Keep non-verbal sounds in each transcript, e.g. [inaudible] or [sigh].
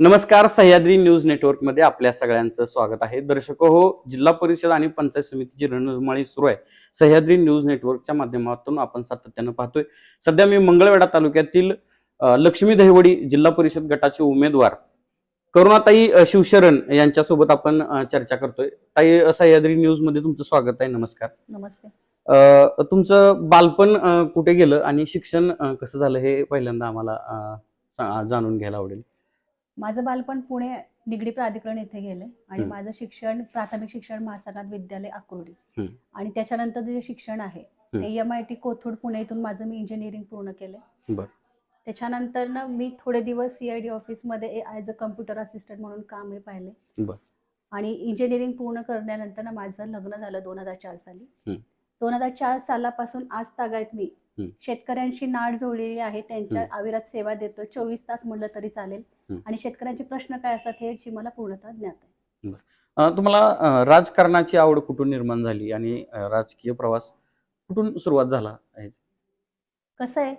नमस्कार सह्याद्री न्यूज नेटवर्कमध्ये आपल्या सगळ्यांचं स्वागत आहे. दर्शक हो जिल्हा परिषद आणि पंचायत समितीची रणधुमाळी सुरू आहे. सह्याद्री न्यूज नेटवर्कच्या माध्यमातून आपण सातत्यानं पाहतोय. सध्या मी मंगळवेढा तालुक्यातील लक्ष्मी दहिवडी जिल्हा परिषद गटाचे उमेदवार करुणाताई शिवशरण यांच्यासोबत आपण चर्चा करतोय. ताई सह्याद्री न्यूजमध्ये तुमचं स्वागत आहे. नमस्कार. नमस्ते. तुमचं बालपण कुठे गेलं आणि शिक्षण कसं झालं हे पहिल्यांदा आम्हाला जाणून घ्यायला आवडेल. माझं बालपण पुणे निगडी प्राधिकरण येथे गेले आणि हं. माझं शिक्षण प्राथमिक शिक्षण महासानाथ विद्यालय हं. अक्रोडी आणि त्याच्यानंतर जे शिक्षण आहे हं. ते M I T Kothrud Pune इथून माझं मी इंजिनिअरिंग पूर्ण केले. त्याच्यानंतर ना मी थोडे दिवस सी आय डी ऑफिसमध्ये ॲज अ कम्प्युटर असिस्टंट म्हणून कामही पाहिले बर. आणि इंजिनिअरिंग पूर्ण करण्यानंतर ना माझं लग्न झालं दोन हजार चार साली हं. दोन हजार चार सालापासून आज तागायत मी. शेतकऱ्यांशी नाड जोडलेली आहे त्यांच्या अविरत सेवा देतोय चोवीस तास म्हणलं तरी चालेल. आणि शेतकऱ्यांचे प्रश्न काय असतात हे मला पूर्णतः ज्ञात आहे तुम्हाला राजकारणाची आवड कुठून निर्माण झाली आणि राजकीय प्रवास कुठून सुरुवात झाला? कसं आहे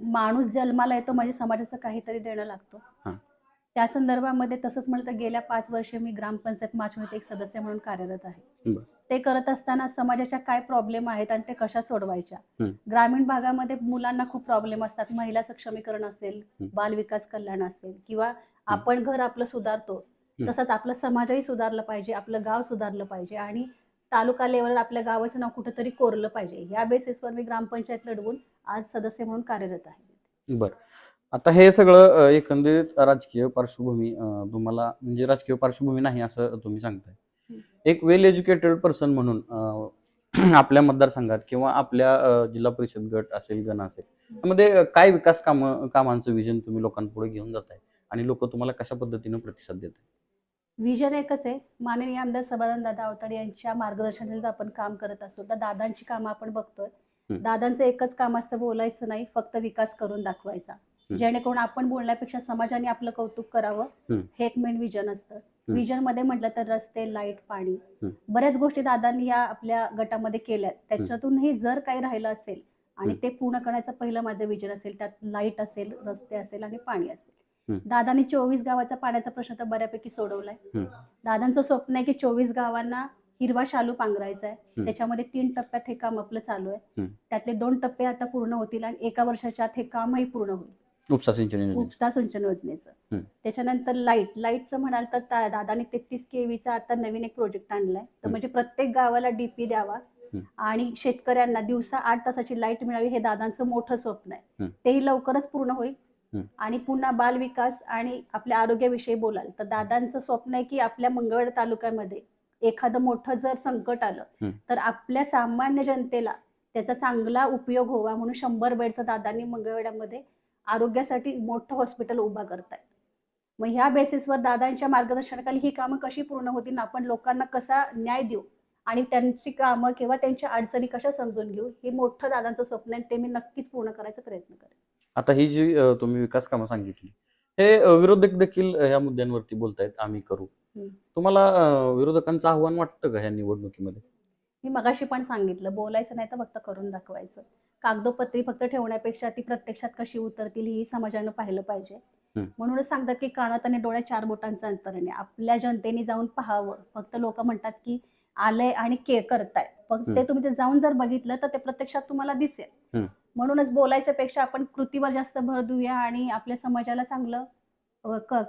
माणूस जन्माला येतो म्हणजे समाजाचं काहीतरी देणं लागतो. त्या संदर्भामध्ये तसंच म्हणलं तर गेल्या पाच वर्ष मी ग्रामपंचायत माचवणीत एक सदस्य म्हणून कार्यरत आहे. ते करत असताना समाजाच्या काय प्रॉब्लेम आहेत आणि ते कशा सोडवायच्या. ग्रामीण भागामध्ये मुलांना खूप प्रॉब्लेम असतात महिला सक्षमीकरण असेल. बाल विकास कल्याण असेल किंवा आपण घर आपलं सुधारतो. तसंच आपलं समाजही सुधारलं पाहिजे आपलं गाव सुधारलं पाहिजे आणि तालुका लेवलवर आपल्या गावाचं नाव कुठेतरी कोरलं पाहिजे या बेसिसवर मी ग्रामपंचायत लढवून आज सदस्य म्हणून कार्यरत आहे बर आता हे सगळं एकंदरीत राजकीय पार्श्वभूमी तुम्हाला म्हणजे राजकीय पार्श्वभूमी नाही असं तुम्ही सांगताय. एक वेल एज्युकेटेड पर्सन म्हणून [clears throat] आपल्या मतदारसंघात किंवा आपल्या जिल्हा परिषद गट असेल गण असेल त्यामध्ये काय विकास काम कामांचं विजन तुम्ही लोकांपुढे घेऊन जाताय? आणि लोक तुम्हाला कशा पद्धतीनं प्रतिसाद देत विजन एकच आहे. माननीय आमदार समाधान दादा अवताडे यांच्या मार्गदर्शनाखाली आपण काम करत असतो. तर दादांची कामं आपण बघतोय. दादांचं एकच काम असतं बोलायचं नाही फक्त विकास करून दाखवायचा. जेणेकरून आपण बोलण्यापेक्षा समाजाने आपलं कौतुक करावं हं. एक मेन विजन असतं विजनमध्ये म्हटलं तर रस्ते लाइट पाणी. बऱ्याच गोष्टी दादांनी या आपल्या गटामध्ये केल्यात त्याच्यातूनही जर काही राहिलं असेल आणि. ते पूर्ण करायचं पहिलं माझं विजन असेल त्यात लाइट असेल रस्ते असेल आणि पाणी असेल. दादांनी चोवीस गावाचा पाण्याचा प्रश्न तर बऱ्यापैकी सोडवलाय. दादांचं स्वप्न आहे की चोवीस गावांना हिरवा शालू पांघरायचा आहे. त्याच्यामध्ये तीन टप्प्यात हे काम आपलं चालू आहे. त्यातले दोन टप्पे आता पूर्ण होतील आणि एका वर्षाच्या आत हे कामही पूर्ण होईल उपसा सिंचन योजनेचं. उपसा सिंचन योजनेचं हं. त्याच्यानंतर लाइट लाईटचं म्हणाल तर ता- दादाने तेहतीस केवीचा आता नवीन एक प्रोजेक्ट आणलाय तर हं. म्हणजे प्रत्येक गावाला डीपी द्यावा हं. आणि शेतकऱ्यांना दिवसा आठ तासाची लाइट मिळावी हे दादांचं मोठं स्वप्न आहे. तेही लवकरच पूर्ण होईल. आणि पुन्हा बाल विकास आणि आपल्या आरोग्याविषयी बोलाल तर दादांचं स्वप्न आहे की आपल्या मंगळवेढ तालुक्यामध्ये एखादं मोठं जर संकट आलं. तर आपल्या सामान्य जनतेला त्याचा चांगला उपयोग व्हावा म्हणून शंभर बेडचं दादांनी मंगळवेढ्यामध्ये आरोग्यासाठी मोठं हॉस्पिटल उभा करतायत. मग ह्या बेसिसवर दादांच्या मार्गदर्शनाखाली ही कामं कशी पूर्ण होतील आपण लोकांना कसा न्याय देऊ आणि त्यांची कामं किंवा त्यांच्या अडचणी कशा समजून घेऊ हे मोठं दादांचं स्वप्न आहे ते मी नक्कीच पूर्ण करायचा प्रयत्न करेन. आता ही जी तुम्ही विकास कामं सांगितली हे विरोधक देखील ह्या मुद्द्यांवरती बोलतायत आम्ही करू. तुम्हाला विरोधकांचं आव्हान वाटतं का ह्या निवडणुकीमध्ये? मी मगाशी पण सांगितलं बोलायचं नाही तर फक्त करून दाखवायचं. कागदोपत्री फक्त ठेवण्यापेक्षा ती प्रत्यक्षात कशी उतरतील ही समाजानं पाहिलं पाहिजे. म्हणूनच सांगतात की कानात आणि डोळ्यात चार बोटांचं अंतर आहे. आपल्या जनतेने जाऊन पाहावं. फक्त लोक म्हणतात की आलंय आणि के करताय पण. ते तुम्ही ते जाऊन जर बघितलं तर ते प्रत्यक्षात तुम्हाला दिसेल. म्हणूनच बोलायच्या पेक्षा आपण कृतीवर जास्त भर देऊया आणि आपल्या समाजाला चांगलं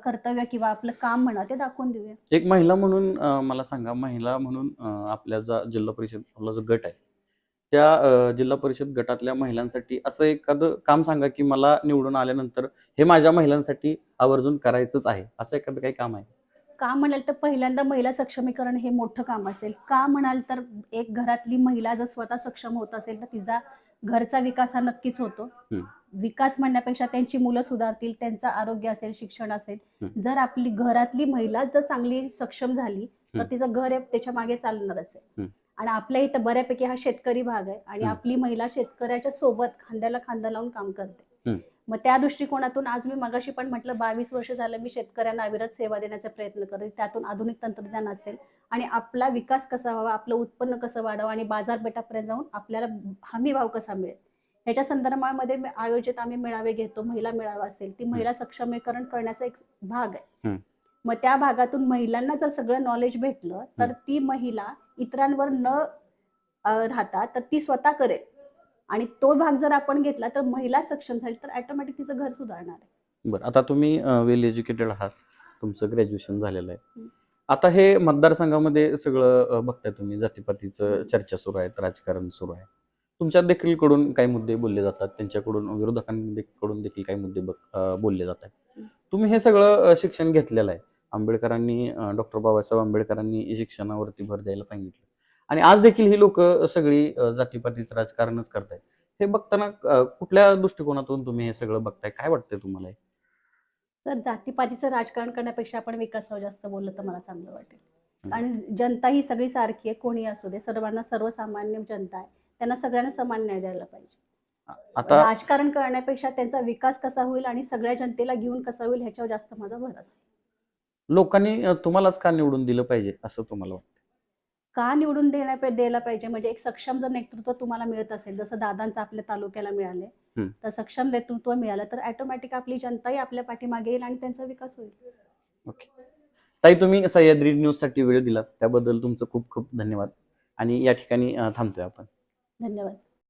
कर्तव्य किंवा आपलं काम म्हणा ते दाखवून देऊया. एक महिला म्हणून मला सांगा. महिला म्हणून आपल्या जिल्हा परिषद आपला जो गट आहे त्या जिल्हा परिषद गटातल्या महिलांसाठी असं एखादं काम सांगा की मला निवडून आल्यानंतर हे माझ्या महिलांसाठी आवर्जून करायचंच आहे असं एखादं काही काम आहे का म्हणाल तर पहिल्यांदा महिला सक्षमीकरण हे मोठं काम असेल का म्हणाल तर एक घरातली महिला जर स्वतः सक्षम होत असेल तर तिचा घरचा विकास हा नक्कीच होतो. विकास म्हणण्यापेक्षा त्यांची मुलं सुधारतील त्यांचं आरोग्य असेल शिक्षण असेल. जर आपली घरातली महिला जर चांगली सक्षम झाली तर. तिचं घर त्याच्यामागे चालणारच आहे हं. आणि आपल्या इथं बऱ्यापैकी हा शेतकरी भाग आहे आणि. आपली महिला शेतकऱ्याच्या सोबत खांद्याला खांदा लावून काम करते. मग त्या दृष्टिकोनातून आज मी मगाशी पण म्हटलं बावीस वर्ष झालं मी शेतकऱ्यांना अविरत सेवा देण्याचा प्रयत्न करते त्यातून आधुनिक तंत्रज्ञान असेल आणि आपला विकास कसा व्हावा आपलं उत्पन्न कसं वाढावं आणि बाजारपेठापर्यंत जाऊन आपल्याला हमी भाव कसा मिळेल ह्याच्या संदर्भामध्ये आयोजित आम्ही मेळावे घेतो महिला मेळावा असेल ती महिला सक्षमीकरण करण्याचा एक भाग आहे. मग त्या भागातून महिलांना जर सगळं नॉलेज भेटलं तर. ती महिला इतरांवर न राहता तर ती स्वतः करेल. आणि तो भाग जर आपण घेतला तर महिला सक्षम झाली तर ऑटोमॅटिक तिचं घर सुधारणार आहे. बरं आता तुम्ही वेल एज्युकेटेड आहात. तुमचं ग्रॅज्युएशन झालेलं आहे. आता हे मतदारसंघामध्ये सगळं बघताय तुम्ही जातीपातीचं चर्चा सुरू आहे राजकारण सुरू आहे. तुमच्या देखील कडून काही मुद्दे बोलले जातात त्यांच्याकडून विरोधकांकडून देखील काही मुद्दे बोलले जातात. तुम्ही हे सगळं शिक्षण घेतलेलं आहे. आंबेडकरांनी डॉक्टर बाबासाहेब आंबेडकरांनी शिक्षणावरती भर द्यायला सांगितलं. आणि आज देखील ही लोक सगळी जातीपातीचं राजकारणच करतायत. हे बघताना कुठल्या दृष्टिकोनातून तुम्ही हे सगळं बघताय? काय वाटतंय तुम्हाला? तर जातीपातीचं राजकारण करण्यापेक्षा आपण विकासावर जास्त बोललं तर मला चांगलं वाटेल. आणि जनता ही सगळी सारखी आहे कोणी असू दे सर्वांना सर्वसामान्य जनता आहे. त्यांना सगळ्यांना समान न्याय द्यायला पाहिजे. आता राजकारण करण्यापेक्षा त्यांचा विकास कसा होईल आणि सगळ्या जनतेला घेऊन कसा होईल ह्याच्यावर जास्त माझा भर असेल लोकांनी तुम्हालाच का निवडून दिलं पाहिजे असं तुम्हाला वाटतं? का निवडून देण्या द्यायला पाहिजे? म्हणजे एक सक्षम जर नेतृत्व तुम्हाला मिळत असेल जसं दादांचं आपल्या तालुक्याला मिळाले. तर सक्षम नेतृत्व मिळालं तर ऑटोमॅटिक आपली जनताही आपल्या पाठीमागे येईल आणि त्यांचा विकास होईल. ओके. ताई तुम्ही सह्याद्री न्यूजसाठी वेळ दिलात त्याबद्दल तुमचं खूप खूप धन्यवाद. आणि या ठिकाणी थांबतोय आपण. धन्यवाद.